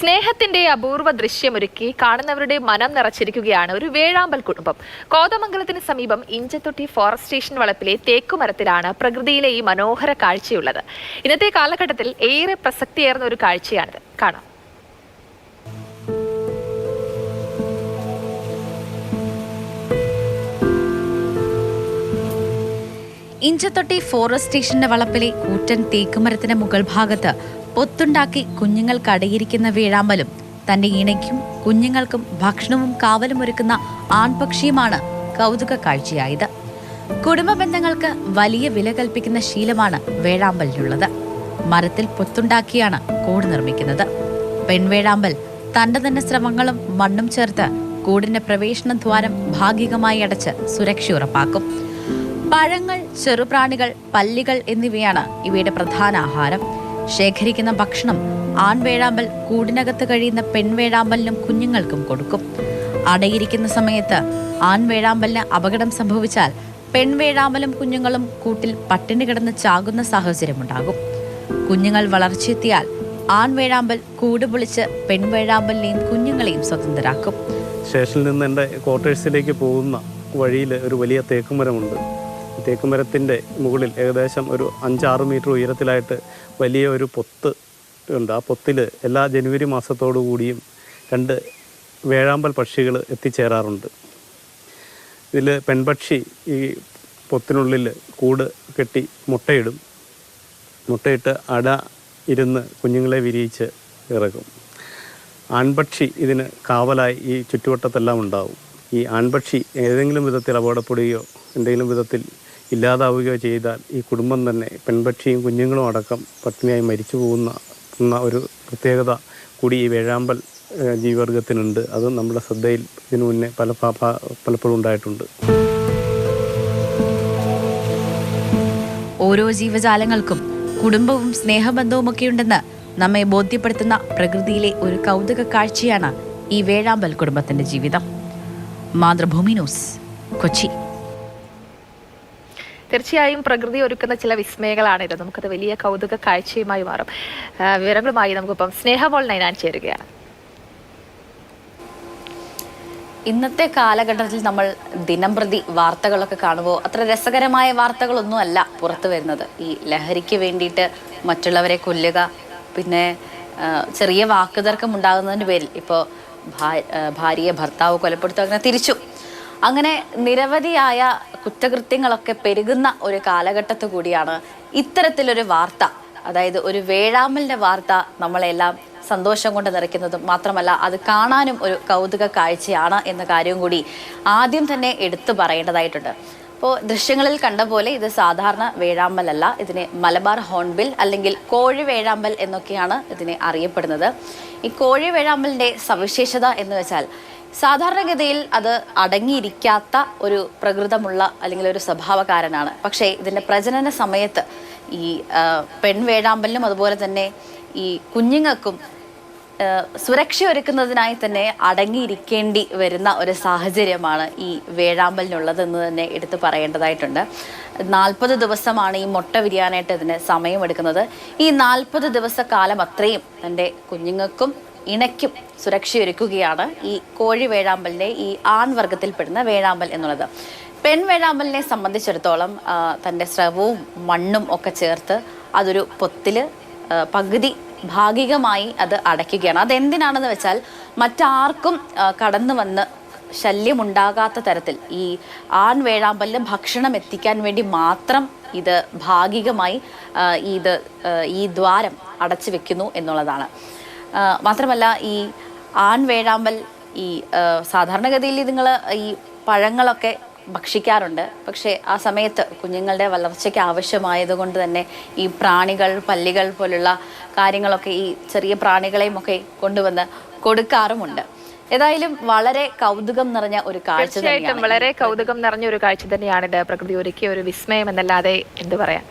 സ്നേഹത്തിന്റെ അപൂർവ ദൃശ്യമൊരുക്കി കാണുന്നവരുടെ മനം നിറച്ചിരിക്കുകയാണ് ഒരു വേഴാമ്പൽ കുടുംബം. കോതമംഗലത്തിന് സമീപം ഇഞ്ചത്തൊട്ടി ഫോറസ്റ്റ് സ്റ്റേഷൻ വളപ്പിലെ തേക്കുമരത്തിലാണ് പ്രകൃതിയിലെ ഈ മനോഹര കാഴ്ചയുള്ളത്. ഇന്നത്തെ കാലഘട്ടത്തിൽ ഏറെ പ്രസക്തിയേറുന്ന ഒരു കാഴ്ചയാണിത്. കാണാം. ഇഞ്ചത്തൊട്ടി ഫോറസ്റ്റ് സ്റ്റേഷന്റെ വളപ്പിലെ കൂറ്റൻ തേക്കുമരത്തിന് മുകൾ ഭാഗത്ത് പൊത്തുണ്ടാക്കി കുഞ്ഞുങ്ങൾ അടയിരിക്കുന്ന വീഴാമ്പലും തന്റെ ഇണയ്ക്കും കുഞ്ഞുങ്ങൾക്കും ഭക്ഷണവും കാവലും ഒരുക്കുന്ന ആൺപക്ഷിയുമാണ് കൗതുക കാഴ്ചയായത്. കുടുംബ ബന്ധങ്ങൾക്ക് വലിയ വില കൽപ്പിക്കുന്ന ശീലമാണ് വേഴാമ്പലിനുള്ളത്. മരത്തിൽ പൊത്തുണ്ടാക്കിയാണ് കൂട് നിർമ്മിക്കുന്നത്. പെൺവേഴാമ്പൽ തന്റെ തന്നെ ശ്രമങ്ങളും മണ്ണും ചേർത്ത് കൂടിന്റെ പ്രവേശന ദ്വാരം ഭാഗികമായി അടച്ച് സുരക്ഷ ഉറപ്പാക്കും. പഴങ്ങൾ ചെറുപ്രാണികൾ പല്ലികൾ എന്നിവയാണ് ഇവയുടെ പ്രധാന ആഹാരം. ശേഖരിക്കുന്ന ഭക്ഷണം ആൺവേഴാമ്പൽ കൂടിനകത്ത് കഴിയുന്ന പെൺവേഴാമ്പലിനും കുഞ്ഞുങ്ങൾക്കും കൊടുക്കും. അടയിരിക്കുന്ന സമയത്ത് ആൺവേഴാമ്പലിന് അപകടം സംഭവിച്ചാൽ പെൺവേഴാമ്പലും കുഞ്ഞുങ്ങളും കൂട്ടിൽ പട്ടിണി കിടന്ന് ചാകുന്ന സാഹചര്യമുണ്ടാകും. കുഞ്ഞുങ്ങൾ വളർച്ചയെത്തിയാൽ ആൺവേഴാമ്പൽ കൂട് പൊളിച്ച് പെൺവേഴാമ്പലിനെയും കുഞ്ഞുങ്ങളെയും സ്വതന്ത്രരാക്കും. സ്റ്റേഷനിൽ നിന്ന് എന്റെ ക്വാർട്ടേഴ്സിലേക്ക് പോകുന്ന വഴിയിൽ ഒരു വലിയ തേക്കുമരമുണ്ട്. തേക്കുമരത്തിന്റെ മുകളിൽ ഏകദേശം ഒരു അഞ്ചാറ് മീറ്റർ ഉയരത്തിലായിട്ട് വലിയ ഒരു പൊത്ത് ഉണ്ട്. ആ പൊത്തിൽ എല്ലാ ജനുവരി മാസത്തോടു കൂടിയും രണ്ട് വേഴാമ്പൽ പക്ഷികൾ എത്തിച്ചേരാറുണ്ട്. ഇതിൽ പെൺപക്ഷി ഈ പൊത്തിനുള്ളിൽ കൂട് കെട്ടി മുട്ടയിടും. മുട്ടയിട്ട് അട ഇരുന്ന് കുഞ്ഞുങ്ങളെ വിരിയിച്ച് ഇറക്കും. ആൺപക്ഷി ഇതിന് കാവലായി ഈ ചുറ്റുവട്ടത്തെല്ലാം ഉണ്ടാവും. ഈ ആൺപക്ഷി ഏതെങ്കിലും വിധത്തിൽ അപകടപ്പെടുകയോ എന്തെങ്കിലും വിധത്തിൽ ഇല്ലാതാവുകയോ ചെയ്താൽ ഈ കുടുംബം തന്നെ പെൺപക്ഷിയും കുഞ്ഞുങ്ങളും അടക്കം പത്നിയായി മരിച്ചു പോകുന്ന എന്ന ഒരു പ്രത്യേകത കൂടി ഈ വേഴാമ്പൽ ജീവിവർഗത്തിനുണ്ട്. അത് നമ്മുടെ ശ്രദ്ധയിൽ ഇതിനു മുന്നേ പല പലപ്പോഴും ഉണ്ടായിട്ടുണ്ട്. ഓരോ ജീവജാലങ്ങൾക്കും കുടുംബവും സ്നേഹബന്ധവും ഒക്കെ ഉണ്ടെന്ന് നമ്മെ ബോധ്യപ്പെടുത്തുന്ന പ്രകൃതിയിലെ ഒരു കൗതുക കാഴ്ചയാണ് ഈ വേഴാമ്പൽ കുടുംബത്തിന്റെ ജീവിതം. മാതൃഭൂമി ന്യൂസ് കൊച്ചി. തീർച്ചയായും പ്രകൃതി ഒരുക്കുന്ന ചില വിസ്മയങ്ങളാണിത്. നമുക്കത് വലിയ കൗതുക കാഴ്ചയുമായി മാറും. വിവരങ്ങളുമായി നമുക്കിപ്പം സ്നേഹമോൾ നൈനാൻ ചേരുകയാണ്. ഇന്നത്തെ കാലഘട്ടത്തിൽ നമ്മൾ ദിനംപ്രതി വാർത്തകളൊക്കെ കാണുമ്പോൾ അത്ര രസകരമായ വാർത്തകളൊന്നും അല്ല പുറത്തു വരുന്നത്. ഈ ലഹരിക്ക് വേണ്ടിയിട്ട് മറ്റുള്ളവരെ കൊല്ലുക പിന്നെ ചെറിയ വാക്കുതർക്കം ഉണ്ടാകുന്നതിന്റെ പേരിൽ ഇപ്പോൾ ഭാര്യയെ ഭർത്താവ് കൊലപ്പെടുത്തുക അങ്ങനെ തിരിച്ചു. അങ്ങനെ നിരവധിയായ കുറ്റകൃത്യങ്ങളൊക്കെ പെരുകുന്ന ഒരു കാലഘട്ടത്തു കൂടിയാണ് ഇത്തരത്തിലൊരു വാർത്ത. അതായത് ഒരു വേഴാമ്പലിന്റെ വാർത്ത നമ്മളെല്ലാം സന്തോഷം കൊണ്ട് നിറയ്ക്കുന്നതും മാത്രമല്ല അത് കാണാനും ഒരു കൗതുക കാഴ്ചയാണ് എന്ന കാര്യവും കൂടി ആദ്യം തന്നെ എടുത്തു പറയേണ്ടതായിട്ടുണ്ട്. അപ്പോൾ ദൃശ്യങ്ങളിൽ കണ്ട പോലെ ഇത് സാധാരണ വേഴാമ്പലല്ല. ഇതിന് മലബാർ ഹോൺബിൽ അല്ലെങ്കിൽ കോഴി വേഴാമ്പൽ എന്നൊക്കെയാണ് ഇതിനെ അറിയപ്പെടുന്നത്. ഈ കോഴി വേഴാമ്പലിന്റെ സവിശേഷത എന്ന് വെച്ചാൽ സാധാരണഗതിയിൽ അത് അടങ്ങിയിരിക്കാത്ത ഒരു പ്രകൃതമുള്ള അല്ലെങ്കിൽ ഒരു സ്വഭാവക്കാരനാണ് പക്ഷേ ഇതിന്റെ പ്രജനന സമയത്ത് ഈ പെൺവേഴാമ്പലിനും അതുപോലെ തന്നെ ഈ കുഞ്ഞുങ്ങൾക്കും സുരക്ഷ ഒരുക്കുന്നതിനായി തന്നെ അടങ്ങിയിരിക്കേണ്ടി വരുന്ന ഒരു സാഹചര്യമാണ് ഈ വേഴാമ്പലിനുള്ളതെന്ന് തന്നെ എടുത്തു പറയേണ്ടതായിട്ടുണ്ട്. നാൽപ്പത് ദിവസമാണ് ഈ മുട്ട വിരിയാനായിട്ട് ഇതിന് സമയമെടുക്കുന്നത്. ഈ നാൽപ്പത് ദിവസക്കാലം അത്രയും തന്റെ കുഞ്ഞുങ്ങൾക്കും ഇണയ്ക്കും സുരക്ഷയൊരുക്കുകയാണ് ഈ കോഴി വേഴാമ്പലിന്റെ ഈ ആൺവർഗത്തിൽപ്പെടുന്ന വേഴാമ്പൽ എന്നുള്ളത്. പെൺ വേഴാമ്പലിനെ സംബന്ധിച്ചിടത്തോളം തന്റെ സ്രവവും മണ്ണും ഒക്കെ ചേർത്ത് അതൊരു പൊത്തിൽ പകുതി ഭാഗികമായി അത് അടയ്ക്കുകയാണ്. അതെന്തിനാണെന്ന് വെച്ചാൽ മറ്റാർക്കും കടന്നു വന്ന് ശല്യമുണ്ടാകാത്ത തരത്തിൽ ഈ ആൺ വേഴാമ്പലിന് ഭക്ഷണം എത്തിക്കാൻ വേണ്ടി മാത്രം ഇത് ഭാഗികമായി ഇത് ഈ ദ്വാരം അടച്ചു വെക്കുന്നു എന്നുള്ളതാണ്. മാത്രമല്ല ഈ ആൺ വേഴാമ്പൽ ഈ സാധാരണഗതിയിൽ നിങ്ങൾ ഈ പഴങ്ങളൊക്കെ ഭക്ഷിക്കാറുണ്ട്. പക്ഷേ ആ സമയത്ത് കുഞ്ഞുങ്ങളുടെ വളർച്ചയ്ക്ക് ആവശ്യമായതുകൊണ്ട് തന്നെ ഈ പ്രാണികൾ പല്ലികൾ പോലുള്ള കാര്യങ്ങളൊക്കെ ഈ ചെറിയ പ്രാണികളെയും ഒക്കെ കൊണ്ടുവന്ന് കൊടുക്കാറുമുണ്ട്. ഏതായാലും വളരെ കൗതുകം നിറഞ്ഞ ഒരു കാഴ്ച തീർച്ചയായിട്ടും തന്നെയാണ് വളരെ കൗതുകം നിറഞ്ഞ ഒരു കാഴ്ച തന്നെയാണ് പ്രകൃതി ഒരുക്കിയ ഒരു വിസ്മയം എന്നല്ലാതെ എന്ത് പറയാൻ